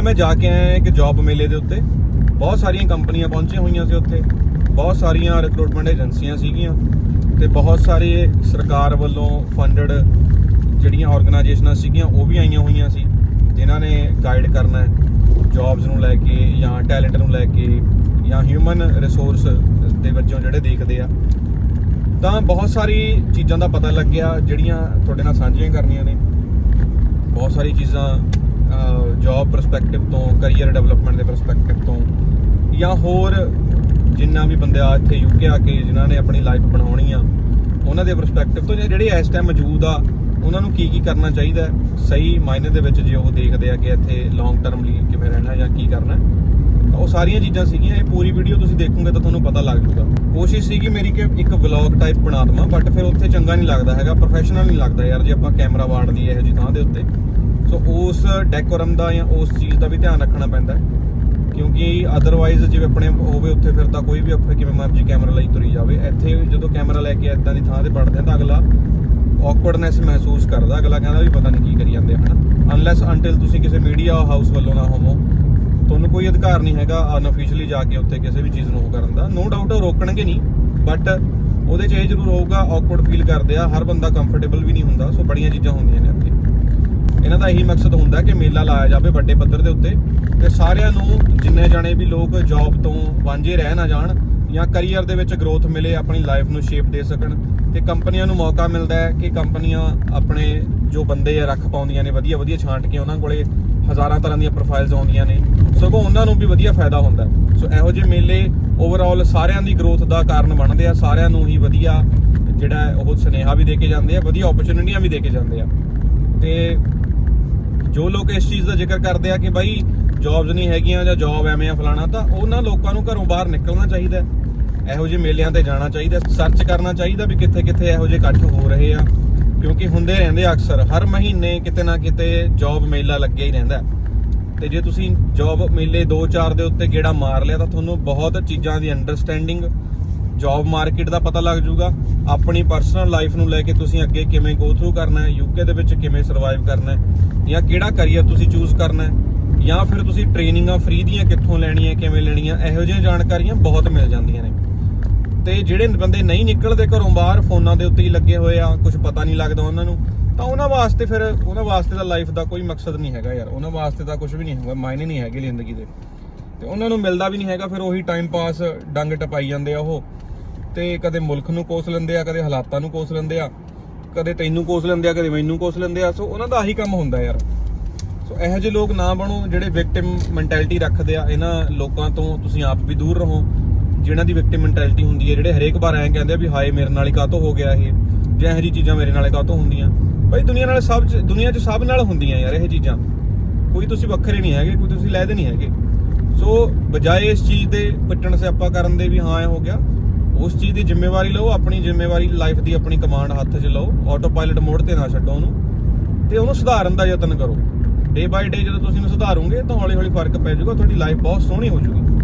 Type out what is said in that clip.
ਹੁਣੇ ਮੈਂ ਜਾ ਕੇ ਆਇਆ ਇੱਕ ਜੌਬ ਮੇਲੇ ਦੇ ਉੱਤੇ। ਬਹੁਤ ਸਾਰੀਆਂ ਕੰਪਨੀਆਂ ਪਹੁੰਚੀਆਂ ਹੋਈਆਂ ਸੀ ਉੱਥੇ। ਬਹੁਤ ਸਾਰੀਆਂ ਰਿਕਰੂਟਮੈਂਟ ਏਜੰਸੀਆਂ ਸੀਗੀਆਂ ਤੇ ਬਹੁਤ ਸਾਰੇ ਸਰਕਾਰ ਵੱਲੋਂ ਫੰਡਡ ਜਿਹੜੀਆਂ ਆਰਗੇਨਾਈਜੇਸ਼ਨਾਂ ਸੀਗੀਆਂ, ਉਹ ਵੀ ਆਈਆਂ ਹੋਈਆਂ ਸੀ, ਜਿਨ੍ਹਾਂ ਨੇ ਗਾਈਡ ਕਰਨਾ ਹੈ ਜੌਬਸ ਨੂੰ ਲੈ ਕੇ ਜਾਂ ਟੈਲੈਂਟ ਨੂੰ ਲੈ ਕੇ ਜਾਂ ਹਿਊਮਨ ਰਿਸੋਰਸ ਦੇ ਵਜੋਂ ਜਿਹੜੇ ਦੇਖਦੇ ਆ। ਤਾਂ ਬਹੁਤ ਸਾਰੀ ਚੀਜ਼ਾਂ ਦਾ ਪਤਾ ਲੱਗਿਆ, ਜਿਹੜੀਆਂ ਤੁਹਾਡੇ ਨਾਲ ਸਾਂਝੀਆਂ ਕਰਨੀਆਂ ਨੇ। ਬਹੁਤ ਸਾਰੀ ਚੀਜ਼ਾਂ ਜੌਬ ਪਰਸਪੈਕਟਿਵ ਤੋਂ ਕੈਰੀਅਰ ਡਿਵੈਲਪਮੈਂਟ ਦੇ ਪਰਸਪੈਕਟਿਵ ਤੋਂ, ਜਾਂ ਹੋਰ ਜਿੰਨਾ ਵੀ ਬੰਦੇ ਆ ਇੱਥੇ ਯੂਕੇ ਆ ਕੇ ਜਿਨ੍ਹਾਂ ਨੇ ਆਪਣੀ ਲਾਈਫ ਬਣਾਉਣੀ ਆ, ਉਹਨਾਂ ਦੇ ਪਰਸਪੈਕਟਿਵ ਤੋਂ ਜਿਹੜੇ ਇਸ ਟਾਈਮ ਮੌਜੂਦ ਆ, ਉਹਨਾਂ ਨੂੰ ਕੀ ਕੀ ਕਰਨਾ ਚਾਹੀਦਾ ਸਹੀ ਮਾਇਨੇ ਦੇ ਵਿੱਚ ਜੇ ਉਹ ਦੇਖਦੇ ਆ ਕਿ ਇੱਥੇ ਲੌਂਗ ਟਰਮ ਲਈ ਕਿਵੇਂ ਰਹਿਣਾ ਜਾਂ ਕੀ ਕਰਨਾ ਤਾਂ ਉਹ ਸਾਰੀਆਂ ਚੀਜ਼ਾਂ ਸੀਗੀਆਂ, ਇਹ ਪੂਰੀ ਵੀਡੀਓ ਤੁਸੀਂ ਦੇਖੋਗੇ ਤਾਂ ਤੁਹਾਨੂੰ ਪਤਾ ਲੱਗ ਜੂਗਾ ਕੋਸ਼ਿਸ਼ ਸੀਗੀ ਮੇਰੀ ਕਿ ਇੱਕ ਵਲੌਗ ਟਾਈਪ ਬਣਾ ਦਵਾਂ ਬਟ ਫਿਰ ਉੱਥੇ ਚੰਗਾ ਨਹੀਂ ਲੱਗਦਾ ਹੈਗਾ ਪ੍ਰੋਫੈਸ਼ਨਲ ਨਹੀਂ ਲੱਗਦਾ ਯਾਰ, ਜੇ ਆਪਾਂ ਕੈਮਰਾ ਵਾੜ ਇਹੋ ਜਿਹੀ ਥਾਂ ਦੇ ਉੱਤੇ। ਸੋ ਉਸ ਡੈਕੋਰਮ ਦਾ ਜਾਂ ਉਸ ਚੀਜ਼ ਦਾ ਵੀ ਧਿਆਨ ਰੱਖਣਾ ਪੈਂਦਾ ਹੈ। ਕਿਉਂਕਿ ਅਦਰਵਾਈਜ਼ ਜਿਵੇਂ ਆਪਣੇ ਹੋਵੇ, ਉੱਥੇ ਫਿਰ ਤਾਂ ਕੋਈ ਵੀ ਉੱਥੇ ਕਿਵੇਂ ਮਰਜ਼ੀ ਕੈਮਰਾ ਲਈ ਤੁਰੀ ਜਾਵੇ। ਇੱਥੇ ਜਦੋਂ ਕੈਮਰਾ ਲੈ ਕੇ ਇਦਾਂ ਦੀ ਥਾਂ ਤੇ ਵੜਦੇ ਆ ਤਾਂ ਅਗਲਾ ਔਕਵਰਡਨੈਸ ਮਹਿਸੂਸ ਕਰਦਾ। ਅਗਲਾ ਕਹਿੰਦਾ ਵੀ ਪਤਾ ਨਹੀਂ ਕੀ ਕਰੀ ਜਾਂਦੇ ਹਨ? ਅਨਲੈਸ ਅੰਟਿਲ ਤੁਸੀਂ ਕਿਸੇ ਮੀਡੀਆ ਹਾਊਸ ਵੱਲੋਂ ਨਾ ਹੋਵੋ। ਤੁਹਾਨੂੰ ਕੋਈ ਅਧਿਕਾਰ ਨਹੀਂ ਹੈਗਾ ਅਨਅਫੀਸ਼ੀਅਲੀ ਜਾ ਕੇ ਉੱਥੇ ਕਿਸੇ ਵੀ ਚੀਜ਼ ਨੂੰ ਉਹ ਕਰਨ ਦਾ। ਨੋ ਡਾਊਟ ਉਹ ਰੋਕਣਗੇ ਨਹੀਂ ਬਟ ਉਹਦੇ 'ਚ ਇਹ ਜ਼ਰੂਰ ਹੋਊਗਾ ਔਕਵਰਡ ਫੀਲ ਕਰਦੇ ਆ। ਹਰ ਬੰਦਾ ਕੰਫਰਟੇਬਲ ਵੀ ਨਹੀਂ ਹੁੰਦਾ। ਸੋ ਬੜੀਆਂ ਚੀਜ਼ਾਂ ਹੁੰਦੀਆਂ ਨੇ ਇੱਥੇ। ਇਹਨਾਂ ਦਾ ਇਹੀ ਮਕਸਦ ਹੁੰਦਾ ਕਿ ਮੇਲਾ ਲਾਇਆ ਜਾਵੇ ਵੱਡੇ ਪੱਧਰ ਦੇ ਉੱਤੇ ਤੇ ਸਾਰਿਆਂ ਨੂੰ ਜਿੰਨੇ ਜਾਣੇ ਵੀ ਲੋਕ ਜੌਬ ਤੋਂ ਵਾਂਝੇ ਰਹਿ ਨਾ ਜਾਣ ਜਾਂ ਕੈਰੀਅਰ ਦੇ ਵਿੱਚ ਗਰੋਥ ਮਿਲੇ, ਆਪਣੀ ਲਾਈਫ ਨੂੰ ਸ਼ੇਪ ਦੇ ਸਕਣ ਤੇ ਕੰਪਨੀਆਂ ਨੂੰ ਮੌਕਾ ਮਿਲਦਾ ਹੈ ਕਿ ਕੰਪਨੀਆਂ ਆਪਣੇ ਜੋ ਬੰਦੇ ਆ ਰੱਖ ਪਾਉਂਦੀਆਂ ਨੇ, ਵਧੀਆ ਵਧੀਆ ਛਾਂਟ ਕੇ ਉਹਨਾਂ ਕੋਲੇ ਹਜ਼ਾਰਾਂ ਤਰ੍ਹਾਂ ਦੀਆਂ ਪ੍ਰੋਫਾਈਲਸ ਆਉਂਦੀਆਂ ਨੇ, ਸਗੋਂ ਉਹਨਾਂ ਨੂੰ ਵੀ ਵਧੀਆ ਫਾਇਦਾ ਹੁੰਦਾ ਸੋ ਇਹੋ ਜਿਹੇ ਮੇਲੇ ਓਵਰਆਲ ਸਾਰਿਆਂ ਦੀ ਗਰੋਥ ਦਾ ਕਾਰਨ ਬਣਦੇ ਆ, ਸਾਰਿਆਂ ਨੂੰ ਹੀ ਵਧੀਆ ਜਿਹੜਾ ਉਹ ਸੁਨੇਹਾ ਵੀ ਦੇ ਕੇ ਜਾਂਦੇ ਆ, ਵਧੀਆ ਓਪਰਚੁਨਿਟੀਆਂ ਵੀ ਦੇ ਕੇ ਜਾਂਦੇ ਆ। ਤੇ ਜੋ ਲੋਕ ਇਸ ਚੀਜ਼ ਦਾ ਜ਼ਿਕਰ ਕਰਦੇ ਆ ਕਿ ਬਾਈ ਜੌਬਸ ਨਹੀਂ ਹੈਗੀਆਂ ਜਾਂ ਜੌਬ ਐਵੇਂ ਆ ਫਲਾਣਾ, ਤਾਂ ਉਹਨਾਂ ਲੋਕਾਂ ਨੂੰ ਘਰੋਂ ਬਾਹਰ ਨਿਕਲਣਾ ਚਾਹੀਦਾ ਇਹੋ ਜਿਹੇ ਮੇਲਿਆਂ ਤੇ ਜਾਣਾ ਚਾਹੀਦਾ ਸਰਚ ਕਰਨਾ ਚਾਹੀਦਾ ਵੀ ਕਿੱਥੇ ਕਿੱਥੇ ਇਹੋ ਜਿਹੇ ਇਕੱਠ ਹੋ ਰਹੇ ਆ। ਕਿਉਂਕਿ ਹੁੰਦੇ ਰਹਿੰਦੇ ਆ ਅਕਸਰ। ਹਰ ਮਹੀਨੇ ਕਿਤੇ ਨਾ ਕਿਤੇ ਜੌਬ ਮੇਲਾ ਲੱਗਿਆ ਹੀ ਰਹਿੰਦਾ ਹੈ। ਤੇ ਜੇ ਤੁਸੀਂ ਜੌਬ ਮੇਲੇ 2-4 ਦੇ ਉੱਤੇ ਗੇੜਾ ਮਾਰ ਲਿਆ, ਤਾਂ ਤੁਹਾਨੂੰ ਬਹੁਤ ਚੀਜ਼ਾਂ ਦੀ ਅੰਡਰਸਟੈਂਡਿੰਗ ਜੌਬ ਮਾਰਕੀਟ ਦਾ ਪਤਾ ਲੱਗ ਜਾਊਗਾ। ਆਪਣੀ ਪਰਸਨਲ ਲਾਈਫ ਨੂੰ ਲੈ ਕੇ ਤੁਸੀਂ ਅੱਗੇ ਕਿਵੇਂ ਗੋ ਥਰੂ ਕਰਨਾ ਹੈ ਯੂਕੇ ਦੇ ਵਿੱਚ ਕਿਵੇਂ ਸਰਵਾਈਵ ਕਰਨਾ ਹੈ। ਜਾਂ ਕਿਹੜਾ ਕੈਰੀਅਰ ਤੁਸੀਂ ਚੂਜ਼ ਕਰਨਾ ਹੈ? ਜਾਂ ਫਿਰ ਤੁਸੀਂ ਟ੍ਰੇਨਿੰਗਾਂ ਫ੍ਰੀ ਦੀਆਂ ਕਿੱਥੋਂ ਲੈਣੀਆਂ, ਕਿਵੇਂ ਲੈਣੀਆਂ? ਇਹੋ ਜਿਹੀਆਂ ਜਾਣਕਾਰੀਆਂ ਬਹੁਤ ਮਿਲ ਜਾਂਦੀਆਂ ਨੇ। ਤੇ ਜਿਹੜੇ ਬੰਦੇ ਨਹੀਂ ਨਿਕਲਦੇ ਘਰੋਂ ਬਾਹਰ, ਫੋਨਾਂ ਦੇ ਉੱਤੇ ਹੀ ਲੱਗੇ ਹੋਏ ਆ ਕੁਝ ਪਤਾ ਨਹੀਂ ਲੱਗਦਾ ਉਹਨਾਂ ਨੂੰ, ਤਾਂ ਉਹਨਾਂ ਵਾਸਤੇ ਫਿਰ, ਉਹਨਾਂ ਵਾਸਤੇ ਤਾਂ ਲਾਈਫ ਦਾ ਕੋਈ ਮਕਸਦ ਨਹੀਂ ਹੈਗਾ ਯਾਰ। ਉਹਨਾਂ ਵਾਸਤੇ ਤਾਂ ਕੁਝ ਵੀ ਨਹੀਂ ਹੈਗਾ, ਮਾਇਨੇ ਨਹੀਂ ਹੈਗੇ ਜ਼ਿੰਦਗੀ ਦੇ। ਤੇ ਉਹਨਾਂ ਨੂੰ ਮਿਲਦਾ ਵੀ ਨਹੀਂ ਹੈਗਾ, ਫਿਰ ਉਹੀ ਟਾਈਮ ਪਾਸ ਡੰਗ ਟਪਾਈ ਜਾਂਦੇ ਆ ਉਹ। ਤੇ ਕਦੇ ਮੁਲਕ ਨੂੰ ਕੋਸ ਲੈਂਦੇ ਆ, ਕਦੇ ਹਾਲਾਤਾਂ ਨੂੰ ਕੋਸ ਲੈਂਦੇ ਆ। ਕਦੇ ਤੈਨੂੰ ਕੋਸ ਲੈਂਦੇ ਆ, ਕਦੇ ਮੈਨੂੰ ਕੋਸ ਲੈਂਦੇ ਆ। ਸੋ ਉਹਨਾਂ ਦਾ ਆਹੀ ਕੰਮ ਹੁੰਦਾ ਯਾਰ। ਸੋ ਇਹੋ ਜਿਹੇ ਲੋਕ ਨਾ ਬਣੋ, ਜਿਹੜੇ ਵਿਕਟਿਮ ਮੈਂਟੈਲਿਟੀ ਰੱਖਦੇ ਆ। ਇਹਨਾਂ ਲੋਕਾਂ ਤੋਂ ਤੁਸੀਂ ਆਪ ਵੀ ਦੂਰ ਰਹੋ। ਜਿਨ੍ਹਾਂ ਦੀ ਵਿਕਟਿਮ ਮੈਂਟੈਲਿਟੀ ਹੁੰਦੀ ਹੈ, ਜਿਹੜੇ ਹਰੇਕ ਵਾਰ ਐਂ ਕਹਿੰਦੇ ਆ ਵੀ, ਹਾਏ, ਮੇਰੇ ਨਾਲ ਹੀ ਕਾਤੋਂ ਹੋ ਗਿਆ ਇਹ? ਜਾਂ ਇਹੋ ਜਿਹੀ ਚੀਜ਼ਾਂ ਮੇਰੇ ਨਾਲ ਕਾਤੋਂ ਹੁੰਦੀਆਂ? ਭਾਈ, ਦੁਨੀਆ ਨਾਲ ਸਭ 'ਚ- ਦੁਨੀਆ 'ਚ ਸਭ ਨਾਲ ਹੁੰਦੀਆਂ ਯਾਰ ਇਹ ਚੀਜ਼ਾਂ। ਕੋਈ ਤੁਸੀਂ ਵੱਖਰੇ ਨਹੀਂ ਹੈਗੇ, ਕੋਈ ਤੁਸੀਂ ਲੈਦੇ ਨਹੀਂ ਹੈਗੇ। ਸੋ ਬਜਾਏ ਇਸ ਚੀਜ਼ ਦੇ ਪਿੱਟਣ ਸਿਆਪਾ ਕਰਨ ਦੇ ਵੀ ਹਾਂ, ਇਹ ਹੋ ਗਿਆ। ਉਸ ਚੀਜ਼ ਦੀ ਜ਼ਿੰਮੇਵਾਰੀ ਲਓ, ਆਪਣੀ ਜ਼ਿੰਮੇਵਾਰੀ ਲਾਈਫ ਦੀ ਆਪਣੀ ਕਮਾਂਡ ਹੱਥ 'ਚ ਲਓ ਆਟੋ ਪਾਇਲਟ ਮੋਡ ਤੇ ਨਾ ਛੱਡੋ ਉਹਨੂੰ, ਤੇ ਉਹਨੂੰ ਸੁਧਾਰਨ ਦਾ ਯਤਨ ਕਰੋ। ਡੇ ਬਾਈ ਡੇ ਜਦੋਂ ਤੁਸੀਂ ਉਹਨੂੰ ਸੁਧਾਰੋਗੇ ਤਾਂ ਹੌਲੀ ਹੌਲੀ ਫ਼ਰਕ ਪੈ ਜਾਊਗਾ, ਤੁਹਾਡੀ ਲਾਈਫ ਬਹੁਤ ਸੋਹਣੀ ਹੋ ਜਾਊਗੀ।